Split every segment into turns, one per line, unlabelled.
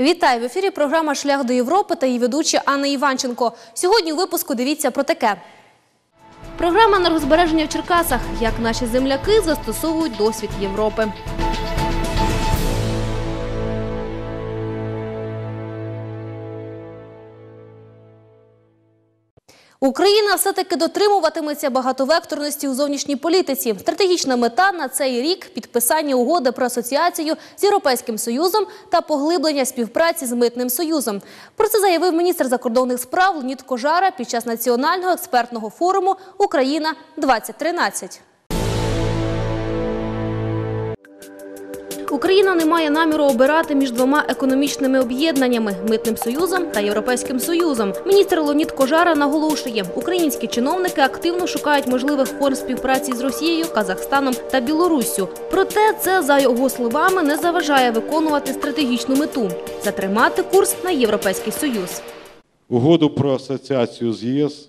Вітаю в ефірі. Програма Шлях до Європи та її ведуча Анна Іванченко. Сьогодні у випуску дивіться про таке. Програма енергозбереження в Черкасах. Як наші земляки застосовують досвід Європи. Україна все-таки дотримуватиметься багатовекторності у зовнішній політиці. Стратегічна мета на цей рік підписання угоди про асоціацію з Європейським Союзом та поглиблення співпраці з Митним Союзом. Про це заявив міністр закордонних справ Леонід Кожара під час національного експертного форуму Україна 2013 Україна не має наміру обирати між двома економічними об'єднаннями митним союзом та європейським союзом. Міністр Леонід Кожара наголошує, українські чиновники активно шукають можливих форм співпраці з Росією, Казахстаном та Білоруссю. Проте це за його словами не заважає виконувати стратегічну мету затримати курс на європейський союз.
Угоду про асоціацію з ЄС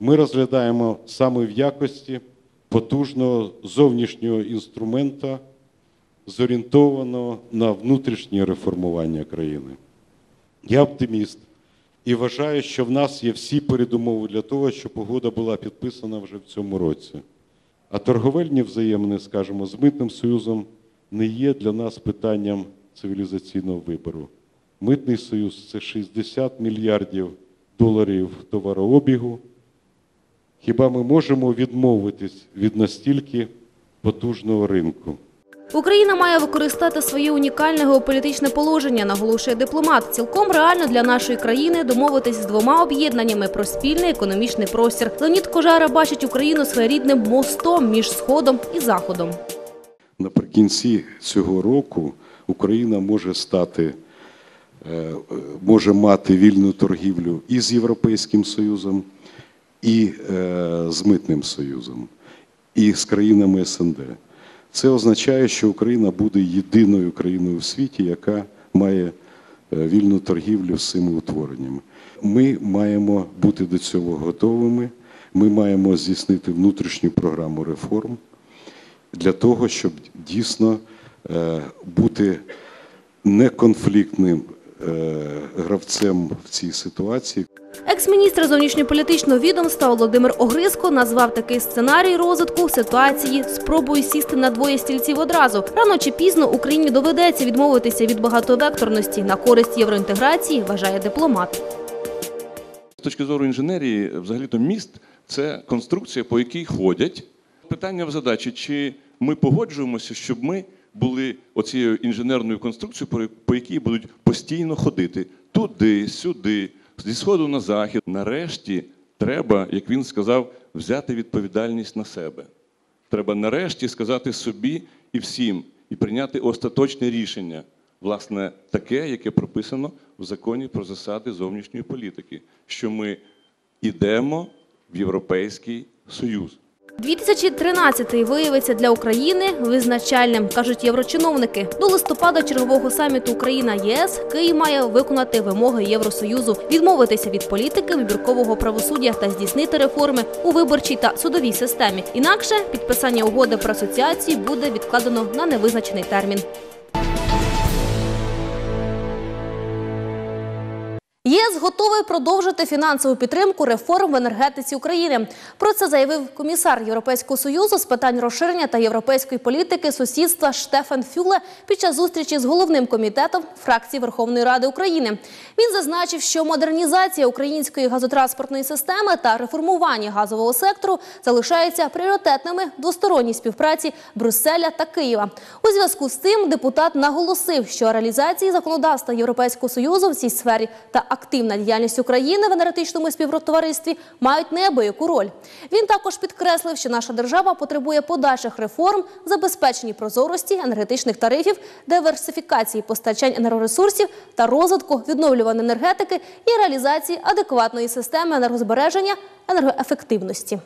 ми розглядаємо саме в якості потужного зовнішнього інструмента, зорієнтованого на внутрішнє реформування країни. Я оптиміст і вважаю, що в нас є всі передумови для того, щоб угода була підписана вже в цьому році. А торговельні взаємини, скажімо, з Митним Союзом не є для нас питанням цивілізаційного вибору. Митний союз це 60 мільярдів доларів товарообігу. Хіба ми можемо відмовитись від настільки потужного ринку?
Україна має використати своє унікальне геополітичне положення, наголошує дипломат. Цілком реально для нашої країни домовитись з двома об'єднаннями про спільний економічний простір. Леонід Кожара бачить Україну своєрідним мостом між сходом і заходом.
Наприкінці цього року Україна може стати, е, може мати вільну торгівлю і з Європейським Союзом, і е, з Митним Союзом, і з країнами СНД. Це означає, що Україна буде єдиною країною в світі, яка має е, вільну торгівлю з цими утвореннями. Ми маємо бути до цього готовими. Ми маємо здійснити внутрішню програму реформ для того, щоб дійсно е, бути неконфліктним гравцем в цій ситуації.
Екс-міністр зовнішньополітичного відомства Володимир Огриско назвав такий сценарій розвитку ситуації спробою сісти на двоє стільців одразу. Рано чи пізно Україні доведеться відмовитися від багатовекторності на користь євроінтеграції, вважає дипломат.
З точки зору інженерії, взагалі-то міст це конструкція, по якій ходять. Питання в задачі, чи ми погоджуємося, щоб ми були оцією інженерною конструкцією, по- якій будуть постійно ходити туди, сюди, зі сходу на захід. Нарешті треба, як він сказав, взяти відповідальність на себе. Треба нарешті сказати собі і всім, і прийняти остаточне рішення, власне, таке, яке прописано в законі про засади зовнішньої політики, що ми йдемо в Європейський Союз.
2013 виявиться для України визначальним, кажуть єврочиновники. До листопада чергового саміту Україна ЄС Київ має виконати вимоги Євросоюзу, відмовитися від політики вибіркового правосуддя та здійснити реформи у виборчій та судовій системі. Інакше підписання угоди про асоціацію буде відкладено на невизначений термін. ЄС готовий продовжити фінансову підтримку реформ в енергетиці України. Про це заявив комісар Європейського союзу з питань розширення та європейської політики сусідства Штефан Фюле під час зустрічі з головним комітетом фракції Верховної Ради України. Він зазначив, що модернізація української газотранспортної системи та реформування газового сектору залишаються пріоритетними в двосторонній співпраці Брюсселя та Києва. У зв'язку з цим депутат наголосив, що реалізації законодавства Європейського союзу в цій сфері та активна діяльність України в енергетичному співтоваристві мають неабияку роль. Він також підкреслив, що наша держава потребує подальших реформ, забезпечення прозорості енергетичних тарифів, диверсифікації постачань енергоресурсів та розвитку відновлюваної енергетики і реалізації адекватної системи енергозбереження енергоефективності.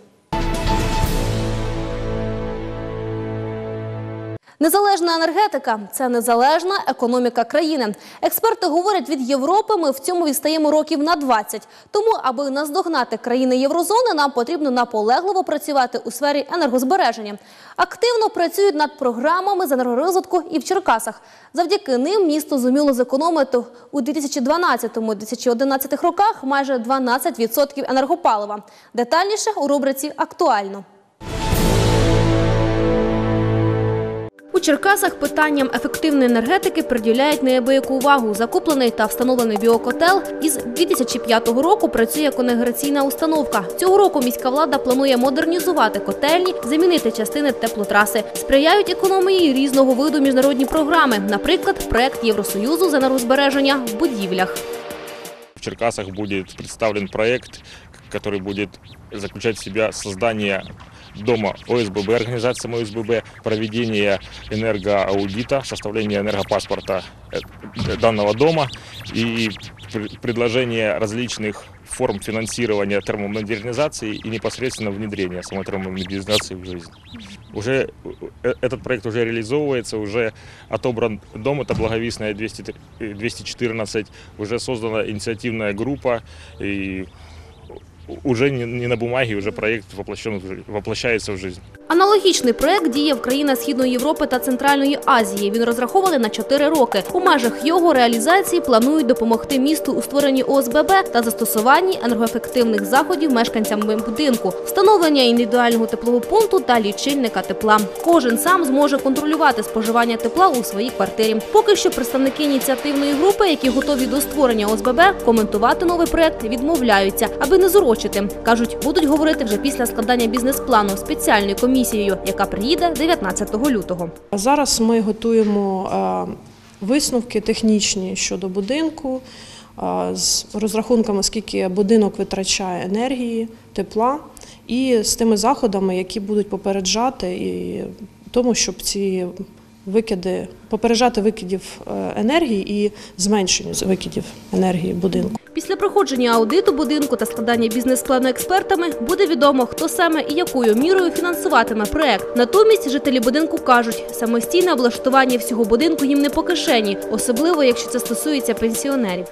Незалежна енергетика це незалежна економіка країни. Експерти говорять, від Європи ми в цьому відстаємо років на 20. Тому, аби наздогнати країни Єврозони, нам потрібно наполегливо працювати у сфері енергозбереження. Активно працюють над програмами з енергорозвитку і в Черкасах. Завдяки ним місто зуміло зекономити у 2012-2011 роках майже 12% енергопалива. Детальніше у рубриці Актуально. У Черкасах питанням ефективної енергетики приділяють неабияку увагу. Закуплений та встановлений біокотел із 2005 року працює конеграційна установка. Цього року міська влада планує модернізувати котельні, замінити частини теплотраси. Сприяють економії різного виду міжнародні програми, наприклад, проект Євросоюзу з енергозбереження в будівлях.
В Черкасах будет представлен проект, который будет заключать в себя создание дома ОСББ, организация ОСББ, проведение энергоаудита, составление энергопаспорта э, данного дома и пр- предложение различных форм финансирования термомодернизации и непосредственно внедрения самой термомодернизации в жизнь. Уже э, этот проект уже реализовывается, уже отобран дом, это Благовестная 200 э, 214, уже создана инициативная группа, и уже не на бумаге, уже проект воплощен, воплощается в жизнь.
Аналогічний проект діє в країнах Східної Європи та Центральної Азії. Він розрахований на 4 роки. У межах його реалізації планують допомогти місту у створенні ОСББ та застосуванні енергоефективних заходів мешканцям будинку, встановлення індивідуального теплового пункту та лічильника тепла. Кожен сам зможе контролювати споживання тепла у своїй квартирі. Поки що представники ініціативної групи, які готові до створення ОСББ, коментувати новий проект відмовляються, аби не зурочити. кажуть, будуть говорити вже після складання бізнес-плану спеціальною комісією, яка приїде 19 лютого.
Зараз ми готуємо е, висновки технічні щодо будинку е, з розрахунками, скільки будинок витрачає енергії, тепла, і з тими заходами, які будуть попереджати і тому, щоб ці викиди попереджати викидів е, енергії і зменшення викидів енергії будинку.
Після проходження аудиту будинку та складання бізнес-плану експертами буде відомо, хто саме і якою мірою фінансуватиме проект. Натомість жителі будинку кажуть, самостійне облаштування всього будинку їм не по кишені, особливо якщо це стосується пенсіонерів.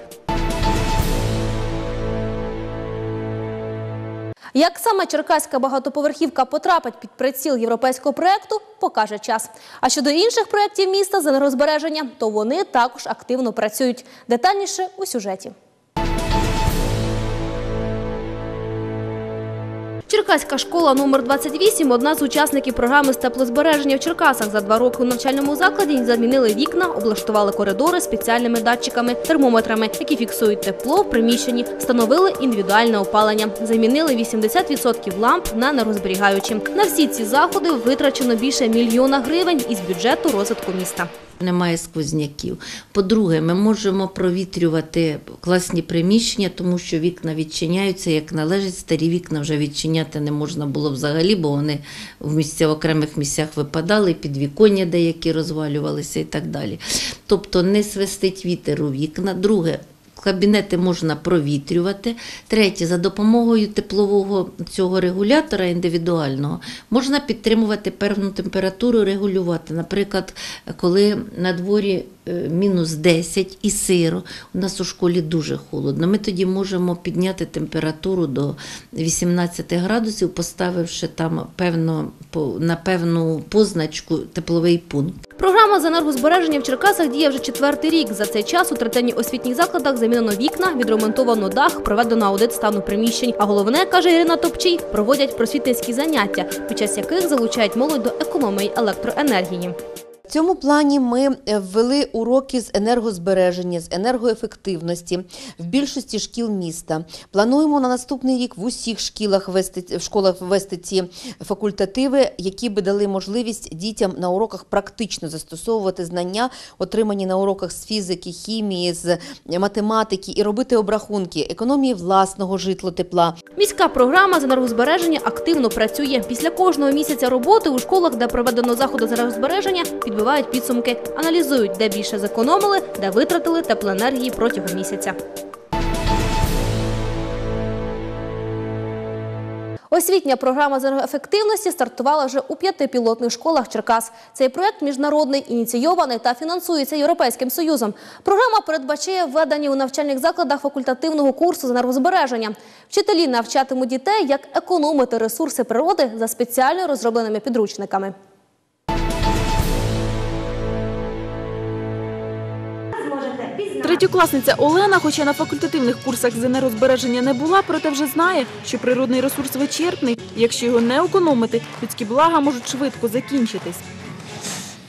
Як саме черкаська багатоповерхівка потрапить під приціл європейського проекту, покаже час. А щодо інших проєктів міста з енергозбереження, то вони також активно працюють. Детальніше у сюжеті. Черкаська школа номер 28 – одна з учасників програми з теплозбереження в Черкасах. За два роки у навчальному закладі замінили вікна, облаштували коридори спеціальними датчиками, термометрами, які фіксують тепло в приміщенні, встановили індивідуальне опалення, замінили 80% ламп на нерозберігаючі. На всі ці заходи витрачено більше мільйона гривень із бюджету розвитку міста.
Немає сквозняків. По-друге, ми можемо провітрювати класні приміщення, тому що вікна відчиняються як належить. Старі вікна вже відчиняти не можна було взагалі, бо вони в місця в окремих місцях випадали, підвіконня деякі розвалювалися і так далі. Тобто не свистить вітер у вікна. Друге, Кабінети можна провітрювати. Третє, за допомогою теплового цього регулятора індивідуального можна підтримувати певну температуру, регулювати. Наприклад, коли на дворі е, мінус 10 і сиро, у нас у школі дуже холодно. Ми тоді можемо підняти температуру до 18 градусів, поставивши там певно, на певну позначку тепловий пункт.
Програма з енергозбереження в Черкасах діє вже четвертий рік. За цей час у третині освітніх закладах замінено вікна, відремонтовано дах, проведено аудит стану приміщень. А головне, каже Ірина Топчій, проводять просвітницькі заняття, під час яких залучають молодь до економії електроенергії.
В цьому плані ми е, ввели уроки з енергозбереження, з енергоефективності в більшості шкіл міста. Плануємо на наступний рік в усіх шкілах вести в школах ввести ці факультативи, які би дали можливість дітям на уроках практично застосовувати знання, отримані на уроках з фізики, хімії, з математики, і робити обрахунки економії власного житлотепла,
Міська програма з енергозбереження активно працює. Після кожного місяця роботи у школах, де проведено заходи з енергозбереження, підбивають підсумки, аналізують, де більше зекономили, де витратили теплоенергії протягом місяця. Освітня програма з енергоефективності стартувала вже у п'яти пілотних школах Черкас. Цей проект міжнародний, ініційований та фінансується Європейським Союзом. Програма передбачає введення у навчальних закладах факультативного курсу з енергозбереження. Вчителі навчатимуть дітей, як економити ресурси природи за спеціально розробленими підручниками.
Третьокласниця Олена, хоча на факультативних курсах з енергозбереження не була, проте вже знає, що природний ресурс вичерпний. Якщо його не економити, людські блага можуть швидко закінчитись.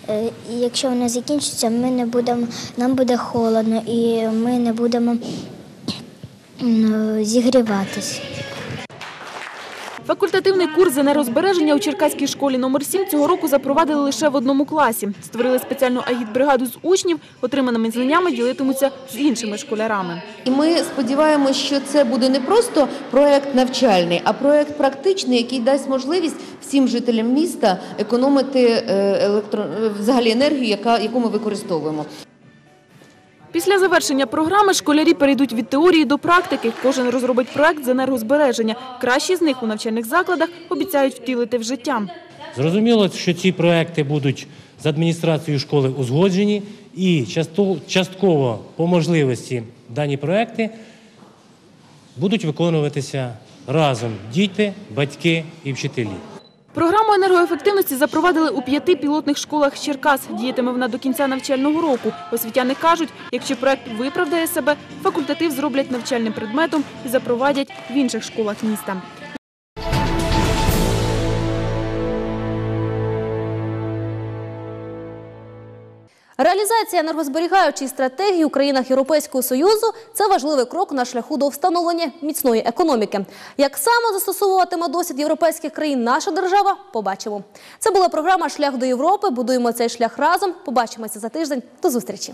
Е, Якщо вони закінчаться, ми не будемо, нам буде холодно і ми не будемо зігріватись.
Факультативний курс з енергозбереження у Черкаській школі номер 7 цього року запровадили лише в одному класі. Створили спеціальну агітбригаду з учнів, отриманими знаннями ділитимуться з іншими школярами.
І ми сподіваємося, що це буде не просто проект навчальний, а проект практичний, який дасть можливість всім жителям міста економити е, електро... взагалі енергію, яку ми використовуємо.
Після завершення програми школярі перейдуть від теорії до практики. Кожен розробить проект з енергозбереження. Кращі з них у навчальних закладах обіцяють втілити в життя.
Зрозуміло, що ці проекти будуть з адміністрацією школи узгоджені і частково по можливості дані проекти будуть виконуватися разом діти, батьки і вчителі.
Програму енергоефективності запровадили у п'яти пілотних школах Черкас. Діятиме вона до кінця навчального року. Освітяни кажуть, якщо проект виправдає себе, факультатив зроблять навчальним предметом і запровадять в інших школах міста.
Реалізація енергозберігаючої стратегії у країнах Європейського Союзу це важливий крок на шляху до встановлення міцної економіки. Як саме застосовуватиме досвід європейських країн наша держава, побачимо. Це була програма Шлях до Європи. Будуємо цей шлях разом. Побачимося за тиждень. До зустрічі.